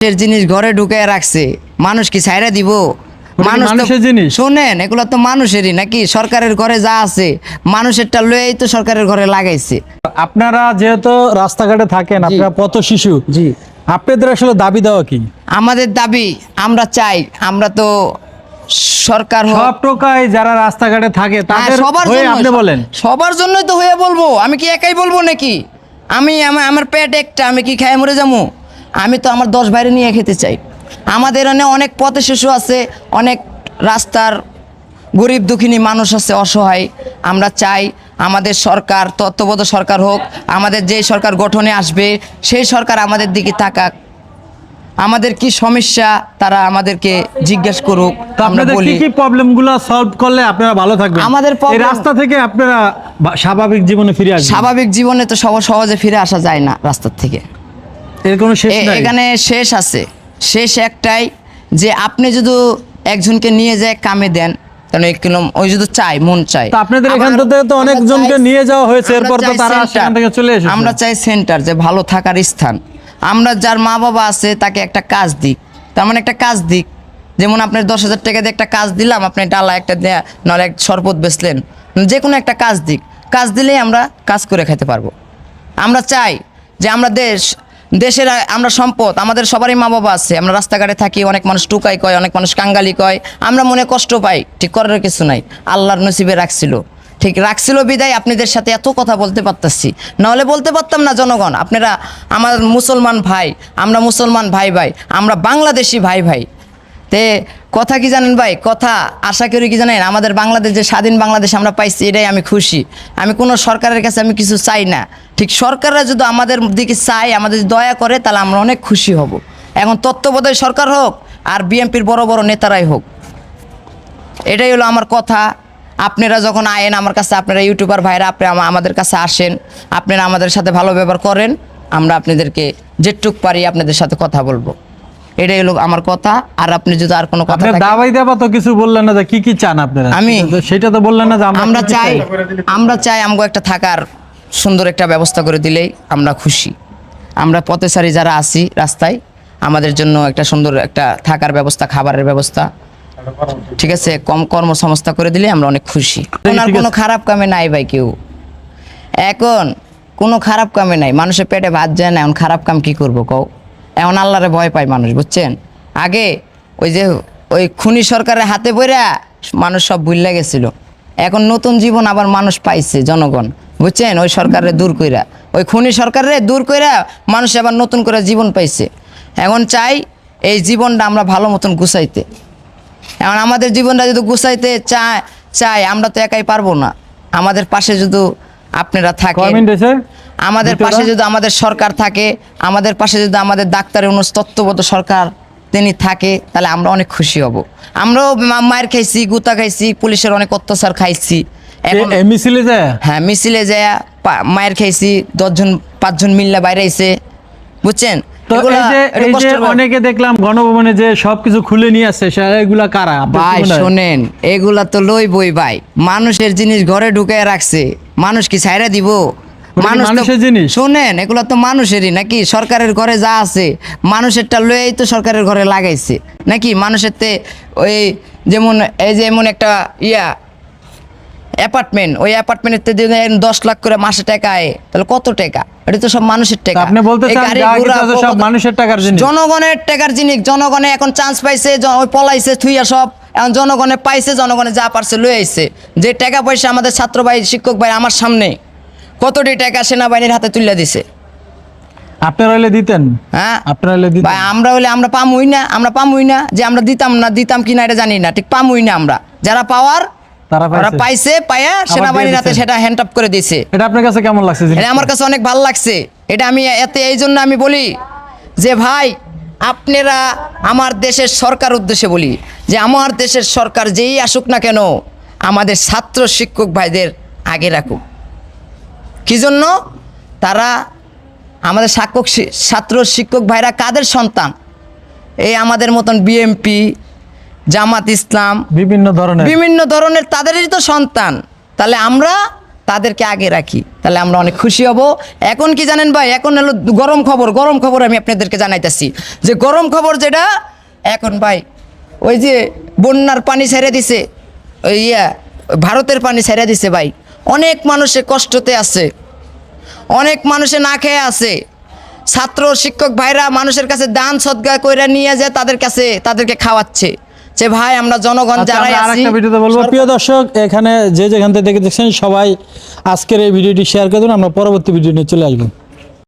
মানুষের জিনিস ঘরে ঢুকে রাখছে মানুষ কি ছাইরা দিব? মানুষ? শোনেন এগুলো তো মানুষেরই নাকি? সরকারের ঘরে যা আছে মানুষেরটা লয়েই তো সরকারের ঘরে লাগাইছে। আপনারা যেহেতু রাস্তাঘাটে থাকেন আপনারা পথ শিশু জি। আপনাদের আসলে দাবি দেওয়া কি? আমাদের দাবি আমরা চাই আমরা তো সরকার সব টোকায় যারা রাস্তাঘাটে থাকে হ্যাঁ, তাদের সবার জন্য আপনি বলেন। সবার জন্যই তো হয়ে বলব আমি কি একাই বলব নাকি? আমি আমার আমার পেট একটা আমি কি খাই মরে যাব? আমি তো আমার দশ বাইরে নিয়ে খেতে চাই। আমাদের এখানে অনেক পথে শিশু আছে অনেক রাস্তার গরিব দুঃখিনী মানুষ আছে অসহায়। আমরা চাই আমাদের সরকার তত্ত্ববোধ সরকার হোক আমাদের যে সরকার গঠনে আসবে সেই সরকার আমাদের দিকে তাকাক। আমাদের কি সমস্যা তারা আমাদেরকে জিজ্ঞেস করুক তো আমরা আপনাদের কি বলি। কি প্রবলেমগুলো সলভ করলে আপনারা ভালো থাকবেন? আমাদের এই রাস্তা থেকে আপনারা স্বাভাবিক জীবনে ফিরে আসবেন। স্বাভাবিক জীবনে তো সহজে ফিরে আসা যায় না রাস্তার থেকে। এর কোনো শেষ নাই? এখানে শেষ আছে। শেষ একটাই যে আপনি যদি একজনকে নিয়ে যায় কামে দেন তাহলে কীরকম ওই যদি চাই মন চাই তো আপনাদের এখান থেকে তো অনেকজনকে নিয়ে যাওয়া হয়েছে, এরপর তো তারা সেখান থেকে চলে এসেছে। আমরা চাই সেন্টার যে ভালো থাকার স্থান। আমরা যার মা বাবা আছে তাকে একটা কাজ দিক। তার মানে একটা কাজ দিক। যেমন আপনার দশ হাজার টাকা দিয়ে একটা কাজ দিলাম আপনি ডালা একটা দেয়া নাহলে এক শরবত বেচলেন। যে কোনো একটা কাজ দিক। কাজ দিলেই আমরা কাজ করে খেতে পারব। আমরা চাই যে আমরা দেশ দেশের, আমরা সম্পদ, আমাদের সবারই মা বাবা আছে। আমরা রাস্তাঘাটে থাকি, অনেক মানুষ টুকাই কয়, অনেক মানুষ কাঙ্গালি কয়। আমরা মনে কষ্ট পাই, ঠিক করার কিছু নাই। আল্লাহর নসিবে রাখছিল। ঠিক রাখছিল বিদায়, আপনাদের সাথে এত কথা বলতে পারতাছি। নাহলে বলতে পারতাম না, জনগণ, আপনারা আমার মুসলমান ভাই, আমরা মুসলমান ভাই ভাই আমরা বাংলাদেশি ভাই ভাই তে কথা কি জানেন ভাই? কথা আশা করি কি জানেন? আমাদের বাংলাদেশ যে স্বাধীন বাংলাদেশ আমরা পাইছি, এটাই আমি খুশি। আমি কোনো সরকারের কাছে আমি কিছু চাই না। ঠিক সরকাররা যদি আমাদের দিকে চাই আমাদের দয়া করে, তাহলে আমরা অনেক খুশি হব। এখন তত্ত্বাবধায়ক সরকার হোক, আর বিএনপির বড় বড় নেতারাই হোক। এটাই হলো আমার কথা। আপনারা যখন আয়েন আমার কাছে, আপনারা ইউটিউবার ভাইরা, আপনি আমাদের কাছে আসেন। আপনারা আমাদের সাথে ভালো ব্যবহার করেন। আমরা আপনাদেরকে যেটুক পারি আপনাদের সাথে কথা বলব। এটাই হলো আমার কথা। আর আপনি যদি আর কোনো কথা দাবাই দেবা তো কিছু বললেন না যে কি কি চান আপনারা? আমি- তো সেটা তো বললেন না যে আমরা চাই আমরা চাই আমগো একটা থাকার সুন্দর একটা ব্যবস্থা করে দিলেই আমরা খুশি। আমরা পথেসারি যারা আছি রাস্তায় আমাদের জন্য একটা সুন্দর একটা থাকার ব্যবস্থা খাবারের ব্যবস্থা। ঠিক আছে? কম কর্মসংস্থা করে দিলে আমরা অনেক খুশি। ঠিক কোনো খারাপ কামে নাই ভাই কেউ। এখন কোনো খারাপ কামে নাই। মানুষের পেটে ভাত যায় না এখন খারাপ কাম কি করব কও? এখন আল্লাহরে ভয় পায় মানুষ, বুঝছেন? আগে ওই যে ওই খুনি সরকারের হাতে পড়া মানুষ সব ভুললে গেছিল। এখন নতুন জীবন আবার মানুষ পাইছে, জনগণ, বুঝছেন? ওই সরকারে দূর কইরা, ওই খুনি সরকারে দূর কইরা মানুষ আবার নতুন করে জীবন পাইছে। এখন চাই এই জীবনটা আমরা ভালো মতন গুছাইতে। এখন আমাদের জীবনটা যদি গুছাইতে চায় চাই আমরা তো একাই পারব না। আমাদের পাশে যদি আপনারা থাকেন। আমাদের? পাশে যদি আমাদের সরকার থাকে আমাদের পাশে যদি আমাদের ডাক্তারের অনু তত্ত্বগত সরকার তিনি থাকে তাহলে আমরা অনেক খুশি হব। আমরাও মায়ের খাইছি গুতা খাইছি পুলিশের অনেক অত্যাচার খাইছি। মিছিলে যায়? হ্যাঁ মিছিলে যায় মায়ের খাইছি দশজন পাঁচজন মিল্লা বাইরে আইছে। বুঝছেন। অনেকে দেখলাম গণভবনে যে সবকিছু খুলে নিয়ে আসছে এগুলা কারা? ভাই? শোনেন এগুলা তো লই বই ভাই। মানুষের জিনিস ঘরে ঢুকে রাখছে। মানুষ কি ছাইরা দিব? মানুষের জিনিস? শোনেন এগুলা তো মানুষেরই নাকি? সরকারের ঘরে যা আছে মানুষেরটা লয়েই তো সরকারের ঘরে লাগাইছে। নাকি? মানুষের তে ওই যেমন এই যে এমন একটা ইয়া অ্যাপার্টমেন্ট ওই অ্যাপার্টমেন্টের যদি দশ লাখ করে মাসে টাকা আয় তাহলে কত টাকা? এটা তো সব মানুষের টাকা। আপনি বলতে সব মানুষের টাকার জিনিস? জনগণের টাকার জিনিস জনগণে এখন চান্স পাইছে ওই পলাইছে থুইয়া সব। এখন জনগণে পাইছে জনগণে যা পারছে লয়ে আইছে যে টাকা পয়সা আমাদের ছাত্র ভাই শিক্ষক ভাই আমার সামনে কতটি টাকা সেনাবাহিনীর হাতে তুলে দিছে? আপনারা হলে দিতেন। হ্যাঁ? আপনারা হলে দিতেন। ভাই আমরা হলে আমরা পামুই না আমরা পামুই না যে আমরা দিতাম না দিতাম কিনা এটা জানি না ঠিক পামুই না আমরা। যারা পাওয়ার তারা পাইছে। পাইয়া সেনাবাহিনীর হাতে সেটা হ্যান্ড আপ করে দিছে। এটা আপনার কাছে কেমন লাগছে? এটা আমার কাছে অনেক ভালো লাগছে। এটা আমি এতে এই জন্য আমি বলি যে ভাই আপনারা আমার দেশের সরকার উদ্দেশ্যে বলি যে আমার দেশের সরকার যেই আসুক না কেন আমাদের ছাত্র শিক্ষক ভাইদের আগে রাখুক। কি জন্য? তারা আমাদের সাক্ষক ছাত্র শিক্ষক ভাইরা কাদের সন্তান? এই আমাদের মতন বিএমপি জামাত ইসলাম বিভিন্ন ধরনের। বিভিন্ন ধরনের তাদেরই তো সন্তান। তাহলে আমরা তাদেরকে আগে রাখি। তাহলে আমরা অনেক খুশি হব। এখন কি জানেন ভাই? এখন হলো গরম খবর। গরম খবর আমি আপনাদেরকে জানাইতেছি। যে গরম খবর যেটা এখন ভাই ওই যে বন্যার পানি ছেড়ে দিছে। ওই ইয়া ভারতের পানি ছেড়ে দিছে ভাই। অনেক মানুষে কষ্টতে আছে। অনেক মানুষে না খেয়ে আছে। ছাত্র শিক্ষক ভাইরা মানুষের কাছে দান সদ্গা কইরা নিয়ে যায় তাদের কাছে তাদেরকে খাওয়াচ্ছে। যে ভাই আমরা জনগণ আচ্ছা, যারাই আছি আরেকটা ভিডিওতে বলব। প্রিয় দর্শক এখানে যে যেখান থেকে দেখে দেখছেন সবাই আজকের এই ভিডিওটি শেয়ার করে দিন। আমরা পরবর্তী ভিডিও নিয়ে চলে আসব।